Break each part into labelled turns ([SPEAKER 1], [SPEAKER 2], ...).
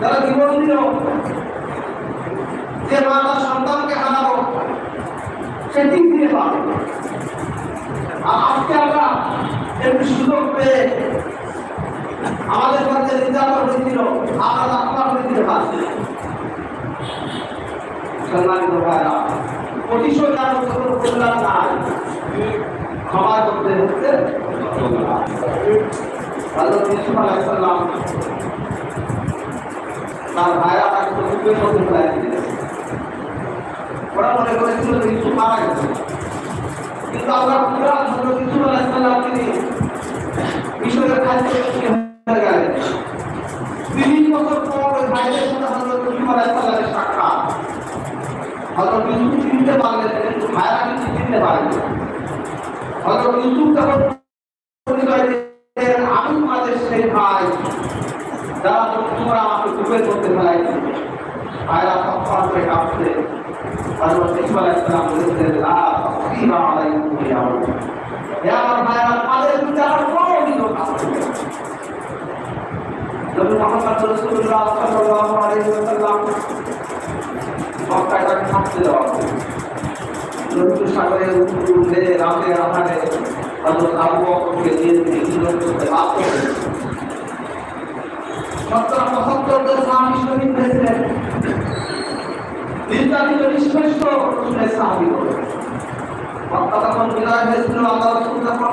[SPEAKER 1] যারা জীবন দিল। যে মা তার সন্তানকে হারালো, সে ঠিক দিয়ে পাবে আর আজকে আমরা একটু সুযোগ পেয়ে আমাদের প্রতিশোধ জানো কোনো কল্যাণ তার তিনি পর দিলেন, আমি তোমাদের সেই ভাই যারা তোমরা আমাকে ডুবে করতে ফেলাইছে ভাইরা তৎক্ষণ করে কাঁপছে হযরত ইউসুফ আলাইহিস সালাম বলেছিলেন লা তাসবিরা আলাইকুম ইয়াউম হে আমার ভাইরা তাদের বিচার সাগরে রাতে আহারে আবু বকরকে নিয়ে তিনি হিজরত করতে বাধ্য হলেন। সত্তর পঁচাত্তর জন সাহাবী শহীদ হয়েছিলেন নির্যাতিত নিষ্পেষ্ট রসুলের সাহাবী হলেন। মক্কা তখন বিদায় হয়েছিল, আল্লাহ রসুল যখন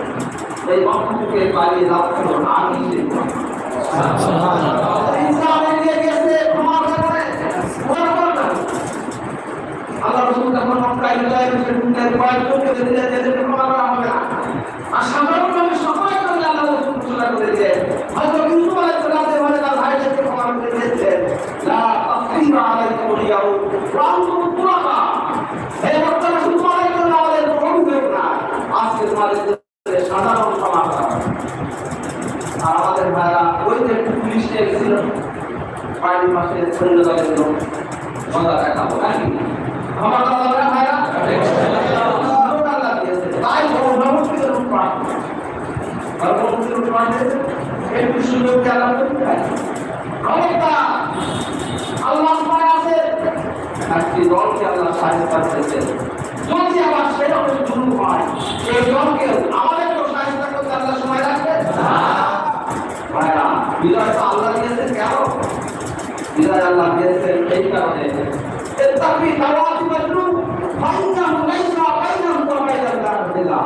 [SPEAKER 1] এই বংশ থেকে পালিয়ে যাচ্ছ আমি সেই মোহাম্মদ। ঈসা আলাইহিস গেছে ক্ষমা করে ক্ষমা করে দাও। আল্লাহ রসুল যখন মক্কায় বিদায় হয়েছে দুনিয়ার কয়েকজনকে দিলেন এদেরকে ক্ষমা করা হবে না আর সাধারণ মানুষ সবাই করে আল্লাহ রসুল ঘোষণা করে দিলেন হয়তো ইউসুফ আলাইহিস সালামের ঘরে তার ভাইদেরকে ক্ষমা করে দিয়েছেন লা তাসরিবা আলাইকুম ইয়াউম ওয়া আনতুম তুলাকা হে বর্তমানে শুধু তোমাদের জন্য আমাদের কোনো অভিযোগ না আজকে তোমাদের জন্য সাধারণ ক্ষমা করা হবে। আর আমাদের ভাইরা ওই যে পুলিশ গেছিল বাড়ির পাশে সৈন্য দলের লোক মজা দেখাবো নাকি আমার দাদা ভাইরা লোক আল্লাহ দিয়েছে। তাই ধর্মমুক্তির রূপ পাঠ ধর্মমুক্তির রূপ পাঠ দিয়েছে। একটু সুযোগ আল্লাহ পারে। খবরদার, আল্লাহ আছে। একটি দলকে আল্লাহ সাহায্য করতেছে যদি আবার সেরকম শুরু হয় সেই দলকে আমাদের তো সাহায্য করতে আল্লাহ সময় রাখবে ভাইরা বিজয় তো আল্লাহ দিয়েছেন কেন? বিজয় আল্লাহ দিয়েছেন এই কারণে। এত্তাকি দাওয়াতি মাজলুম ফাইন্নাহু লাইসা বাইনাহু ওয়া বাইনাল লাহ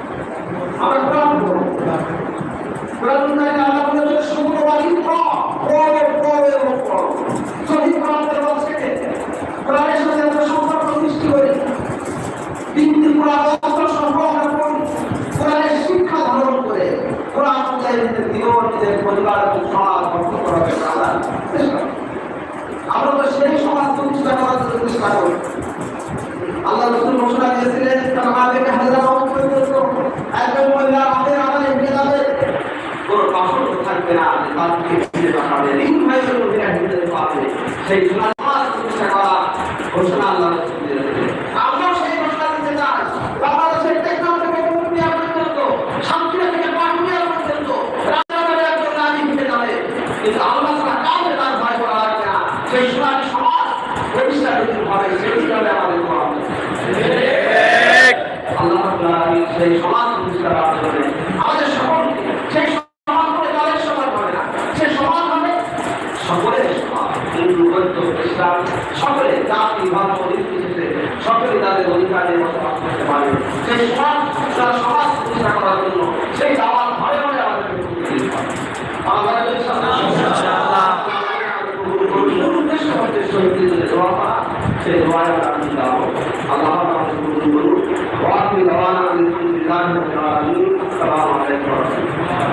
[SPEAKER 1] আল্লাহ আমরা সম্পর্ক সম্পর্ক শিক্ষা করে নিজের পরিবার আমরা তো সেই সমাজ আল্লাহ ঘোষণা দিয়েছিলেন, তার আমাদেরকে হাজার একজন মহিলা রাতের আধারে উঠে যাবে। কোনো বাসন থাকবে না তার দিকে ফিরে দেখাবে রিং ভাইয়ের মহিলা ভিতরে পাবে সেই নামাজ প্রতিষ্ঠা করা ঘোষণা আল্লাহ আমরাও সেই ঘোষণা দিতে চাই। বাংলাদেশের টেকনোলজি প্রকল্পটি আমরা পর্যন্ত সাতক্ষীরা থেকে পাটুরিয়া পর্যন্ত রাজনগরে একজন নারী উঠে যাবে। কিন্তু আল্লাহ ছাড়া কাউকে তার ভয় করা লাগবে না। সেই সোনালী সমাজ প্রতিষ্ঠা করতে হবে সেটি হবে আমাদের করা আল্লাহ
[SPEAKER 2] সেই
[SPEAKER 3] সমাজ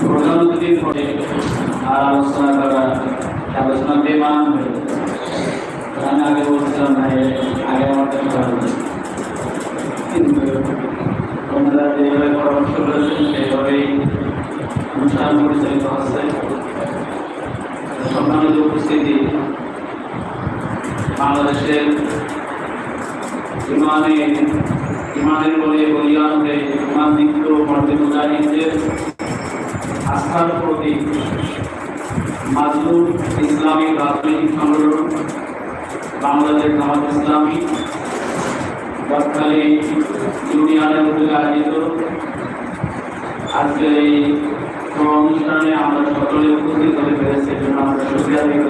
[SPEAKER 3] প্রধানমন্ত্রীর পরে আর আলোচনা করা আলোচনা বেমান হয়ে আমি আগে বলছিলাম ভাই আগে আমার কিন্তু আপনারা যেভাবে পরামর্শ করেছেন সেভাবেই বাংলাদেশের ইমানের বলে বলিয়ান হয়ে ইমান দীপ্ত মর্দে মুজাহিদদের আস্থার প্রতীক মাজলুম ইসলামী রাজনৈতিক সংগঠন, বাংলাদেশ জামাত ইসলামী, বর্তমানে ইউনিয়নের উদ্যোগে আয়োজিত। আজকে এই অনুষ্ঠানে আমরা সকলে উপস্থিত হতে পেরেছি। এজন্য আমরা দিই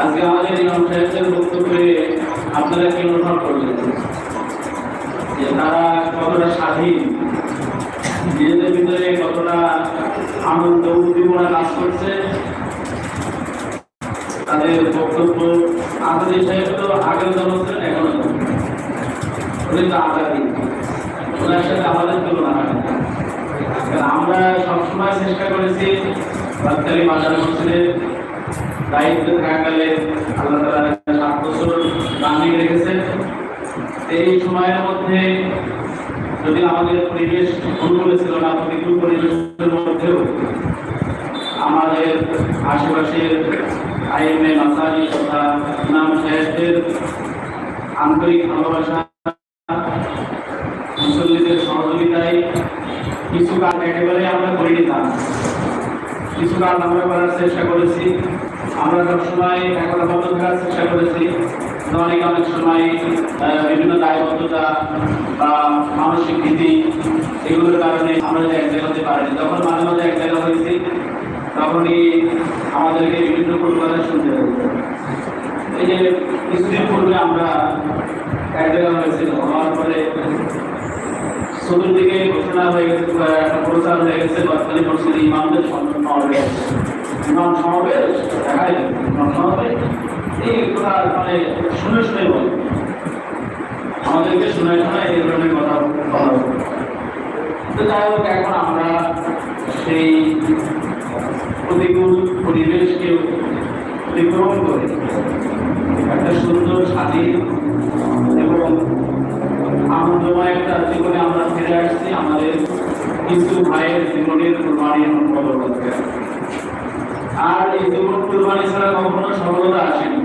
[SPEAKER 3] আজকে আমাদের এই সাহেবদের বক্তব্যে আপনারা কি অনুভব করলেন যে তারা কতটা স্বাধীন, নিজেদের ভিতরে কতটা আনন্দ, উদ্দীপনা কাজ করছে, তাদের বক্তব্য আমাদের সাহেব তো আগেও যেমন ছিলেন এখনও। উনি আগামী ওনার সাথে আমাদের তুলনা হয়। আমরা সবসময় চেষ্টা করেছি বাচ্চালি বাজার মসজিদের দায়িত্ব থাকাকালে আল্লাহ তালা সাত বছর বানিয়ে রেখেছেন এই সময়ের মধ্যে যদি আমাদের পরিবেশ অনুকূলে ছিল না, প্রতিকূল পরিবেশের মধ্যেও আমাদের আশেপাশের আইএমএ মাসানি তথা নাম সাহেবদের আন্তরিক ভালোবাসা, মুসল্লিদের সহযোগিতায় কিছু কাজ একেবারে আমরা করে নিতাম কিছু কাজ আমরা করার চেষ্টা করেছি। আমরা সবসময় একতাবদ্ধ থাকার চেষ্টা করেছি। অনেক অনেক সময় বিভিন্ন দায়বদ্ধতা বা মানসিক ভীতি এগুলোর কারণে আমরা যে এক জায়গাতে পারিনি। যখন মাঝে মাঝে এক জায়গা হয়েছি, তখনই আমাদেরকে বিভিন্ন পরিবারের শুনতে হয়েছে এই যে কিছুদিন পূর্বে আমরা এক জায়গা হয়েছিল হওয়ার পরে চতুর্দিকে ঘোষণা হয়ে গেছে প্রচার হয়ে গেছে বর্তমানে মসজিদে ইমামদের সমাবেশ ইমাম সমাবেশ, দেখাই ইমাম সমাবেশ। এই কথা মানে শুনে শুনে বলে আমাদেরকে শুনে শুনে এই ধরনের কথা বলা। তো যাই হোক, এখন আমরা সেই প্রতিকূল পরিবেশকে অতিক্রম করে একটা সুন্দর, স্বাধীন এবং আনন্দময় একটা জীবনে আমরা ফিরে আসছি আমাদের কিছু ভাইয়ের জীবনের কুরবানির বদলতে আর এই জীবন কুরবানি ছাড়া কখনো সফলতা আসেনি।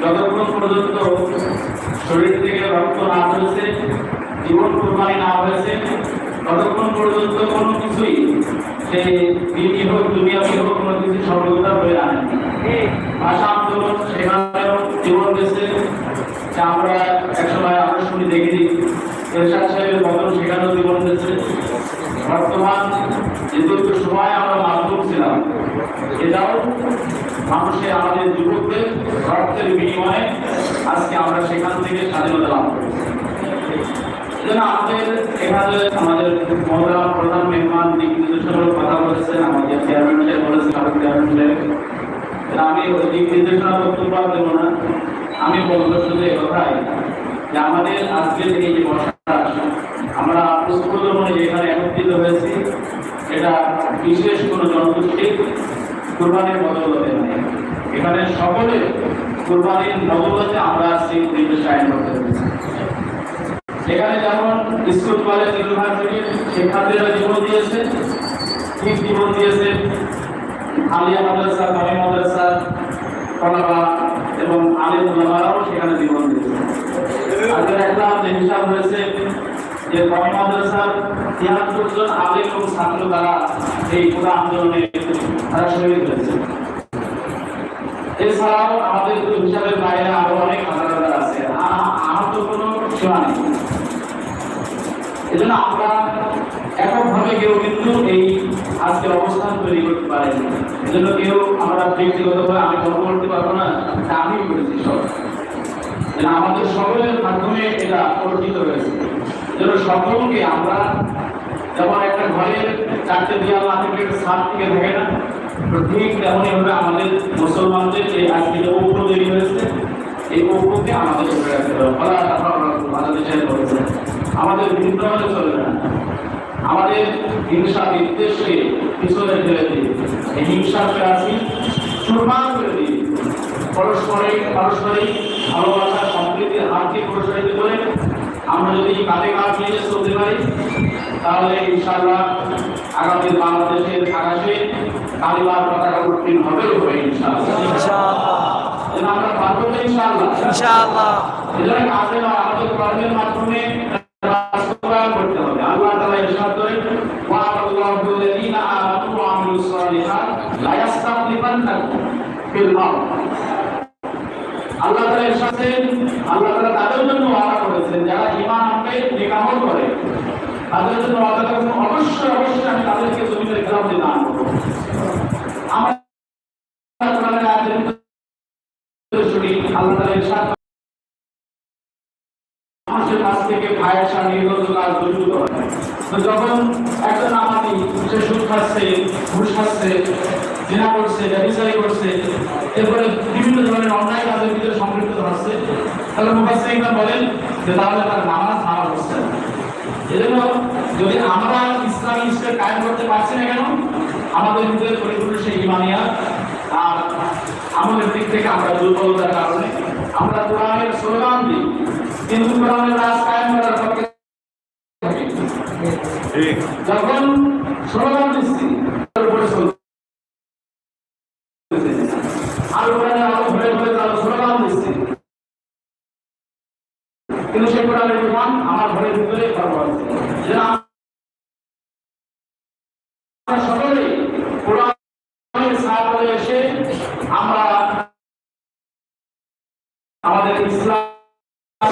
[SPEAKER 3] যতক্ষণ পর্যন্ত শরীর থেকে রক্ত না হয়েছে জীবন কুরবানি না হয়েছে, ততক্ষণ পর্যন্ত কোনো কিছুই সে দিনই হোক দুনিয়াবি হোক, কোনো কিছু সফলতা হয়ে আনেনি ভাষা আন্দোলন সেখানেও জীবন যা আমরা একসময় আমরা শুনি দেখিনি এরশাদ সাহেবের বদল সেখানেও জীবন গেছে বর্তমান যেহেতু সময় আমরা মাধ্যম ছিলাম এটাও মানুষের আমাদের যুবকদের রক্তের বিনিময়ে আজকে আমরা সেখান থেকে স্বাধীনতা লাভ করেছি আমাদের এখানে আমাদের মহোদয় প্রধান মেহমান দিক নির্দেশনার কথা বলেছেন, আমাদের চেয়ারম্যান বলেছেন আমাদের চেয়ারম্যান আমি ওই দিক নির্দেশনা বক্তব্য আর না। আমি বলব শুধু কথাই যে আমাদের আজকের এই যে বর্ষা আমরা পুষ্পজমনে যেখানে একত্রিত হয়েছি এটা বিশেষ কোনো জনগোষ্ঠীর কোরবানির বদলতে নয় এখানে সকলে কুরবানির নবুয়তে আমরা সেই পরিবেশ কায়েম করতে পেরেছি। এখানে যেমন স্কুল, কলেজ, ইউনিভার্সিটি, শিক্ষার্থীরা জীবন দিয়েছে। ঠিক জীবন দিয়েছে? আলিয়া মাদ্রাসা কমি মাদ্রাসা কলাবা এবং আলিম সেখানে জীবন দিয়েছে আজকে দেখলাম যে হিসাব হয়েছে যে মাদ্রাসার তিয়াত্তর আলিম এবং ছাত্র তারা এই পুরো আন্দোলনে তারা শহীদ হয়েছে। এছাড়াও আমাদের হিসাবের বাইরে আরও অনেক হাজার আছে। আহত কোনো সীমা নেই। এজন্য আমরা এককভাবে কেউ কিন্তু এই আজকে অবস্থান তৈরি করতে পারেনি। এজন্য কেউ আমরা ব্যক্তিগতভাবে আমি গর্ব করতে পারব না, তা আমি করেছি সব। আমাদের সকলের মাধ্যমে এটা অর্জিত হয়েছে। যেন সকলকে আমরা যেমন একটা ঘরের চারটে দেওয়াল না থেকে সাত থেকে থাকে না। ঠিক তেমনই ভাবে আমাদের মুসলমানদের যে আজকে যে ঐক্য তৈরি হয়েছে, এই ঐক্যকে আমাদের ধরে রাখতে হবে। ফলে আমাদের হলে চলবে না আমাদের হিংসা বিদ্বেষকে পিছনে ফেলে দিয়ে এই হিংসার প্রাচী চুরমার করে দিয়ে পরস্পরে পারস্পরিক ভালোবাসা, সম্প্রীতির হাতকে প্রসারিত করে আমরা যদি কাঁধে কাঁধ মিলিয়ে চলতে পারি তাহলে ইনশাআল্লাহ আগামী বাংলাদেশের আকাশে কালিমার পতাকা উত্তীর্ণ হবে আমরা পারব তো ইনশাআল্লাহ।
[SPEAKER 2] ইনশাআল্লাহ।
[SPEAKER 3] এজন্য কাজে নয় আমাদের কর্মের মাধ্যমে বাস্তবায়ন করতে হবে। আল্লাহ তাআলা ইরশাদ করেন ওয়া আল্লাহু আল্লাযীনা আমানু ওয়া আমিলুস সালিহাত লা ইয়াস্তাখলিফান্নাকুম ফিল আরদ। আল্লাহ তাআলা ইরশাদ আল্লাহ তাআলা তাদের জন্য ওয়াদা করেছেন, যারা ঈমান আনবে নেক আমল করে। তাদের জন্য ওয়াদা করেছেন, অবশ্যই অবশ্যই আমি তাদেরকে জমিনের দান আয়াতের মধ্যে শুনি, আল্লাহ তাআলা ইরশাদ মানুষের কাছ থেকে ফায়সা নির্গত কাজ দূরীভূত যখন একজন আমাদি সে সুদ খাচ্ছে, ঘুষ খাচ্ছে জিনা করছে ব্যবসায়ী করছে এরপরে বিভিন্ন ধরনের অন্যায় কাজের ভিতরে সম্পৃক্ত হচ্ছে। তাহলে মুখাস্তিকরা বলেন যে তাহলে তার নামাজ হারা হচ্ছে। এজন্য যদি আমরা ইসলামী স্টেট কায়েম করতে পারছি না কেন আমাদের ভিতরে পরিপূর্ণ সেই ইমানিয়া আর আমাদের দিক থেকে আমরা দুর্বলতার কারণে আমরা কোরআনের স্লোগান দিই কিন্তু কোরআনের রাজ কায়েম করার পক্ষে যখন স্লোগান দিচ্ছি তার উপরে চলতেছি। আর কোরআনে আরও ঘুরে ঘুরে তার স্লোগান দিচ্ছি কিন্তু সেই কোরআনের বিধান আমার ঘরের ভিতরে করা হচ্ছে যে আমরা সকলে কোরআনের সাহায্যে এসে আমরা আমাদের ইসলামী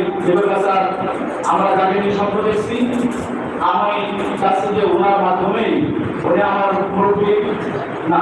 [SPEAKER 3] আগামী দেবকাচার আমরা স্বপ্ন দেখছি আমি চাচ্ছি যে ওনার মাধ্যমেই উনি আমার মুরব্বী। না।